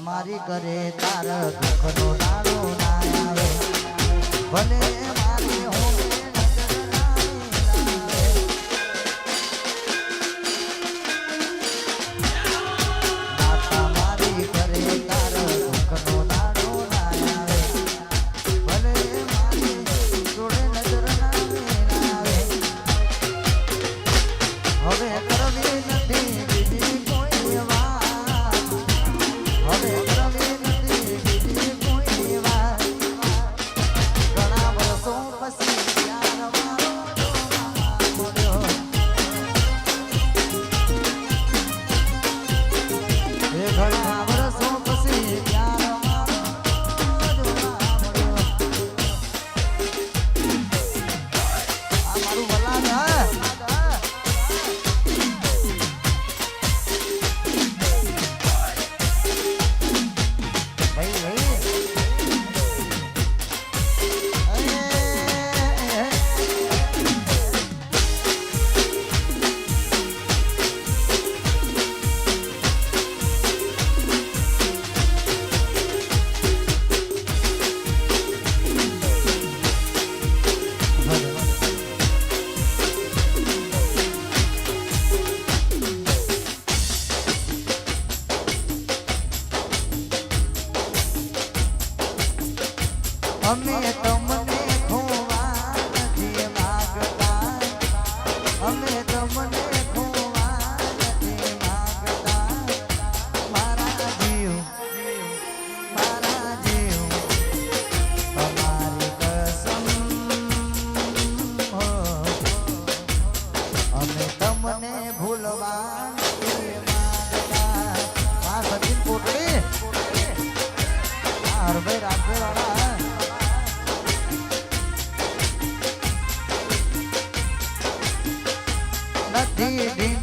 મારી કરે તાર દુઃખનો નાળો ના આવે. ભલે અમે તમને নদী